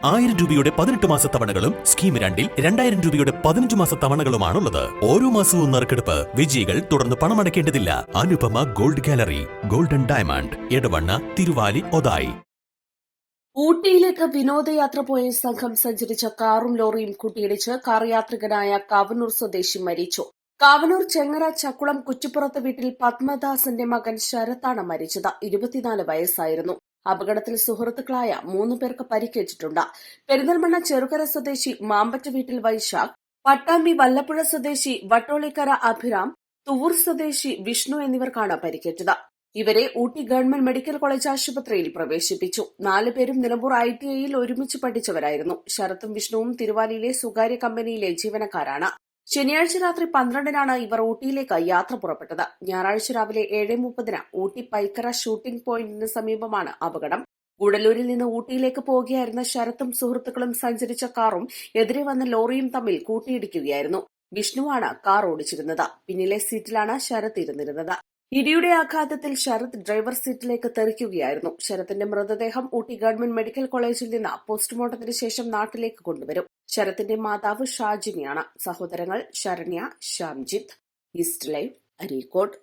ആയിരം രൂപയുടെ പതിനെട്ട് മാസ തവണകളും സ്കീം രണ്ടിൽ രണ്ടായിരം രൂപയുടെ പതിനഞ്ച് മാസ തവണകളുമാണുള്ളത്. ഓരോ മാസവും നറുക്കെടുപ്പ് വിജയികൾ തുടർന്ന് പണമടയ്ക്കേണ്ടതില്ല. Anupama gold gallery golden diamond Edavanna Thiruvali Othayi. ഊട്ടിയിലേക്ക് വിനോദയാത്ര പോയ സംഘം സഞ്ചരിച്ച കാറും ലോറിയും കൂട്ടിയിടിച്ച് കാർ യാത്രികനായ കാവനൂർ സ്വദേശി മരിച്ചു. കാവനൂർ ചെങ്ങറ ചക്കുളം കുറ്റിപ്പുറത്ത് വീട്ടിൽ പത്മദാസന്റെ മകൻ ശരത്താണ് മരിച്ചത്. ഇരുപത്തിനാല് വയസ്സായിരുന്നു. അപകടത്തിൽ സുഹൃത്തുക്കളായ മൂന്ന് പേർക്ക് പരിക്കേറ്റിട്ടുണ്ട്. പെരിന്തൽമണ്ണ ചെറുകര സ്വദേശി മാമ്പറ്റ വീട്ടിൽ വൈശാഖ് പട്ടാമ്പി വല്ലപ്പുഴ സ്വദേശി വട്ടോളിക്കര അഭിരാം തുവൂർ സ്വദേശി വിഷ്ണു എന്നിവർക്കാണ് പരിക്കേറ്റത്. ഇവരെ ഊട്ടി ഗവൺമെന്റ് മെഡിക്കൽ കോളേജ് ആശുപത്രിയിൽ പ്രവേശിപ്പിച്ചു. നാലുപേരും നിലമ്പൂർ ഐ ടി ഐയിൽ ഒരുമിച്ച് പഠിച്ചവരായിരുന്നു. ശരത്തും വിഷ്ണുവും തിരുവാലിയിലെ സ്വകാര്യ കമ്പനിയിലെ ജീവനക്കാരാണ്. ശനിയാഴ്ച രാത്രി പന്ത്രണ്ടിനാണ് ഇവർ ഊട്ടിയിലേക്ക് യാത്ര പുറപ്പെട്ടത്. ഞായറാഴ്ച രാവിലെ ഏഴ് മുപ്പതിന് ഊട്ടി പൈക്കറ ഷൂട്ടിംഗ് പോയിന്റിന് സമീപമാണ് അപകടം. ഗുഡലൂരിൽ നിന്ന് ഊട്ടിയിലേക്ക് പോവുകയായിരുന്ന ശരത്തും സുഹൃത്തുക്കളും സഞ്ചരിച്ച കാറും എതിരെ വന്ന ലോറിയും തമ്മിൽ കൂട്ടിയിടിക്കുകയായിരുന്നു. വിഷ്ണുവാണ് കാർ ഓടിച്ചിരുന്നത്. പിന്നിലെ സീറ്റിലാണ് ശരത് ഇരുന്നിരുന്നത്. ഇടിയുടെ ആഘാതത്തിൽ ശരത് ഡ്രൈവർ സീറ്റിലേക്ക് തെറിക്കുകയായിരുന്നു. ശരത്തിന്റെ മൃതദേഹം ഊട്ടി ഗവൺമെന്റ് മെഡിക്കൽ കോളേജിൽ നിന്ന് പോസ്റ്റ്മോർട്ടത്തിന് ശേഷം നാട്ടിലേക്ക് കൊണ്ടുവരും. ശരത്തിന്റെ മാതാവ് ഷാജിനിയാണ്. സഹോദരങ്ങൾ ശരണ്യ ശ്യാംജിത്ത് ഈസ്റ്റ് ലൈവ് അരീക്കോട്.